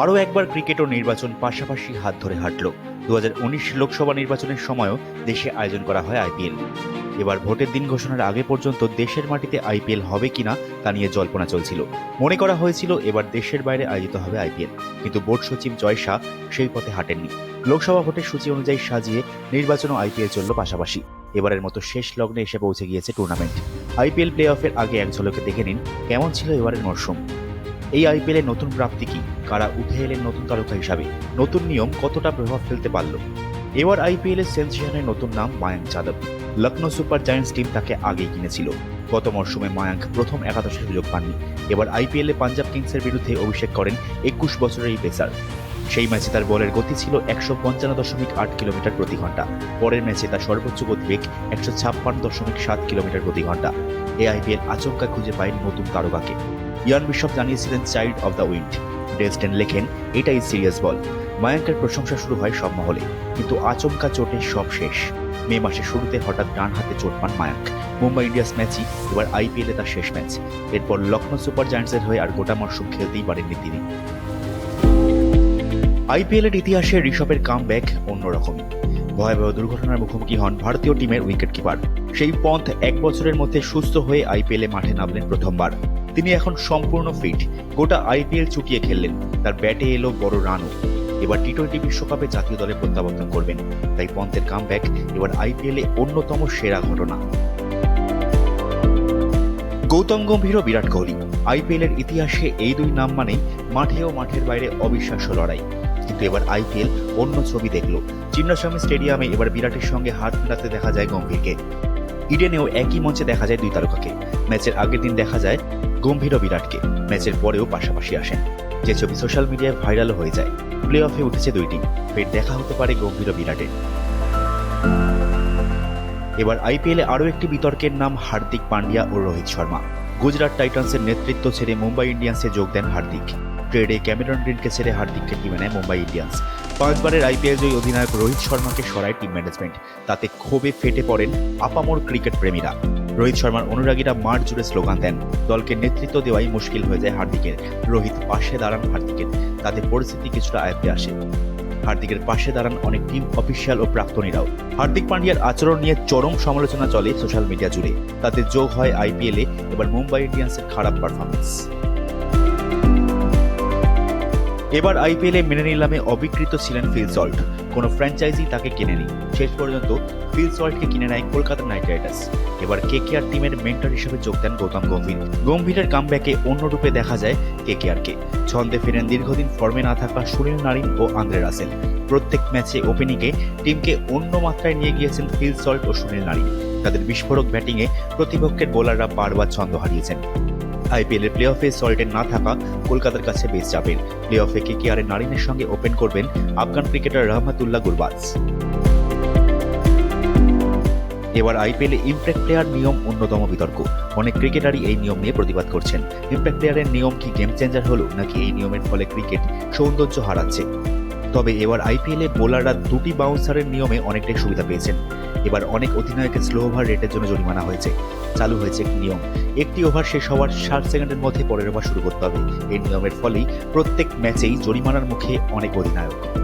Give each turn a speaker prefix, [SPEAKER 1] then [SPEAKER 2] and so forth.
[SPEAKER 1] আরও একবার ক্রিকেট ও নির্বাচন পাশাপাশি হাত ধরে হাঁটল। দু হাজার উনিশ লোকসভা নির্বাচনের সময়ও দেশে আয়োজন করা হয় আইপিএল। এবার ভোটের দিন ঘোষণার আগে পর্যন্ত দেশের মাটিতে আইপিএল হবে কিনা তা নিয়ে জল্পনা চলছিল। মনে করা হয়েছিল এবার দেশের বাইরে আয়োজিত হবে আইপিএল। কিন্তু বোর্ড সচিব জয় শাহ সেই পথে হাঁটেননি। লোকসভা ভোটের সূচি অনুযায়ী সাজিয়ে নির্বাচন আইপিএল চলল পাশাপাশি। এবারের মতো শেষ লগ্নে এসে পৌঁছে গিয়েছে টুর্নামেন্ট। আইপিএল প্লে অফের আগে এক ঝলকে দেখে নিন কেমন ছিল এবারের মরশুম। এই আইপিএল এর নতুন প্রাপ্তি কি? কারা উঠে এলেন নতুন তারকা হিসাবে? নতুন নিয়ম কতটা প্রভাব ফেলতে পারল? এবার আইপিএল এর সেন্সেশনের নতুন নাম Mayank Yadav. Lucknow Super Giants team তাকে আগেই কিনেছিল। গত মরশুমে মায়াঙ্ক প্রথম একাদশের সুযোগ পাননি। এবার আইপিএল পাঞ্জাব কিংসের বিরুদ্ধে অভিষেক করেন একুশ বছরের এই পেসার। সেই ম্যাচে তার বলের গতি ছিল একশো পঞ্চান্ন দশমিক আট কিলোমিটার প্রতি ঘণ্টা। পরের ম্যাচে তার সর্বোচ্চ গতিবেগ একশো ছাপ্পান্ন দশমিক সাত কিলোমিটার প্রতি ঘণ্টা। এ আইপিএল আচমকা খুঁজে পায় নতুন তারকাকে। ইয়ান বিশপ জানিয়েছিলেন চাইল্ড অব দ্য উইন্ড। ডেস্টেন লেখেন, এটাই সিরিয়াস বল। মায়াঙ্কের প্রশংসা শুরু হয় সব মহলে, কিন্তু আচমকা চোটে সব শেষ। মে মাসের শুরুতে হঠাৎ ডান হাতে চোট পান মায়াঙ্ক। মুম্বাই ইন্ডিয়ান্স ম্যাচই, এবার আইপিএলে তার শেষ ম্যাচ। এরপর লখনৌ সুপার জায়ান্টসের হয়ে আর গোটা মরশুম খেলতেই পারেননি তিনি। আইপিএলের ইতিহাসে ঋষভের কাম ব্যাক অন্যরকমই। ভয়াবহ দুর্ঘটনার মুখোমুখি হন ভারতীয় টিমের উইকেট কিপার সেই পন্থ এক বছরের মধ্যে সুস্থ হয়ে আইপিএলে মাঠে নামলেন প্রথমবার। তিনি এখন সম্পূর্ণ ফিট। গোটা আইপিএল চুটিয়ে খেললেন তার ব্যাটে এলো বড় রানও। এবার টি টোয়েন্টি বিশ্বকাপে জাতীয় দলে প্রত্যাবর্তন করবেন। তাই পন্থের কাম ব্যাক এবার আইপিএলে অন্যতম সেরা ঘটনা। গৌতম গম্ভীর ও বিরাট কোহলি। আইপিএল এর ইতিহাসে এই দুই নাম মানেই মাঠে ও মাঠের বাইরে অবিশ্বাস্য লড়াই। কিন্তু এবার আইপিএল অন্য ছবি দেখল। চিন্নাস্বামী স্টেডিয়ামে এবার বিরাটের সঙ্গে হাত মেলাতে দেখা যায় গম্ভীরকে। ইডেনেও একই মঞ্চে দেখা যায় দুই তারকাকে। ম্যাচের আগের দিন দেখা যায় গম্ভীর বিরাটকে ম্যাচের পরেও পাশাপাশি আসেন। যে ছবি সোশ্যাল মিডিয়ায় ভাইরালও হয়ে যায় প্লে অফে উঠেছে দুই টিম ফের দেখা হতে পারে গম্ভীর বিরাটের। এবার আইপিএলে আরও একটি বিতর্কের নাম হার্দিক পান্ডিয়া ও রোহিত শর্মা। গুজরাট টাইটান্সের নেতৃত্ব ছেড়ে মুম্বাই ইন্ডিয়ান্সে যোগ দেন হার্দিক। ট্রেডে ক্যামেরন গ্রিনকে ছেড়ে হার্দিককে টিমে নেয় মুম্বাই ইন্ডিয়ান্স। পাঁচবারের আইপিএল জয়ী অধিনায়ক রোহিত শর্মাকে সরায় টিম ম্যানেজমেন্ট। তাতে ক্ষোভে ফেটে পড়েন আপামোর ক্রিকেট প্রেমীরা। রোহিত শর্মার অনুরাগীরা মাঠ জুড়ে স্লোগান দেন। দলকে নেতৃত্ব দেওয়াই মুশকিল হয়ে যায় হার্দিকের। রোহিত পাশে দাঁড়ান হার্দিকের। তাতে পরিস্থিতি কিছুটা আয়ত্তে আসে। হার্দিকের পাশে দাঁড়ান অনেক টিম অফিসিয়াল ও প্রাক্তনীরাও। হার্দিক পান্ডিয়ার আচরণ নিয়ে চরম সমালোচনা চলে সোশ্যাল মিডিয়া জুড়ে। তাতে যোগ হয় আইপিএলে, এবার মুম্বাই ইন্ডিয়ান্সের খারাপ পারফরমেন্স এবার আইপিএলে মেনে নিলামে অবিকৃত ছিলেন ফিলসল্ট কোনো ফ্র্যাঞ্চাইজি তাকে কিনেনি। শেষ পর্যন্ত ফিল সল্টকে কিনে নেয় কলকাতা নাইট রাইডার্স। এবার কে কেকেআর টিমের মেন্টর হিসেবে যোগ দেন গৌতম গম্ভীর। গম্ভীরের কামব্যাকে অন্য রূপে দেখা যায় কে কেকেআরকে। ছন্দে ফেরেন দীর্ঘদিন ফর্মে না থাকা সুনীল নারিন ও আন্দ্রে রাসেল। প্রত্যেক ম্যাচে ওপেনিংয়ে টিমকে অন্য মাত্রায় নিয়ে গিয়েছেন ফিল সল্ট ও সুনীল নারিন। তাদের বিস্ফোরক ব্যাটিংয়ে প্রতিপক্ষের বোলাররা বারবার ছন্দ হারিয়েছেন। আইপিএল এর প্লে অফে সল্টের না থাকা কলকাতার কাছে বেশ চাপের। প্লে অফে কে কে আর নারিনের সঙ্গে ওপেন করবেন আফগান ক্রিকেটার রহমাতুল্লাহ গুরবাজ। এবার আইপিএলে ইম্প্যাক্ট প্লেয়ার নিয়ম অন্যতম বিতর্ক। অনেক ক্রিকেটারই এই নিয়ম নিয়ে প্রতিবাদ করছেন। ইম্প্যাক্ট প্লেয়ারের নিয়ম কি গেম চেঞ্জার হলো, নাকি এই নিয়মের ফলে ক্রিকেট সৌন্দর্য হারাচ্ছে? তবে এবার আইপিএলে বোলাররা দুটি বাউন্সারের নিয়মে অনেকটাই সুবিধা পেয়েছেন। এবার অনেক অধিনায়কের স্লো ওভার রেটের জন্য জরিমানা হয়েছে। চালু হয়েছে একটি নিয়ম। একটি ওভার শেষ হওয়ার ষাট সেকেন্ডের মধ্যে পরের ওভার শুরু করতে হবে। এই নিয়মের ফলেই প্রত্যেক ম্যাচেই জরিমানার মুখে অনেক অধিনায়ক।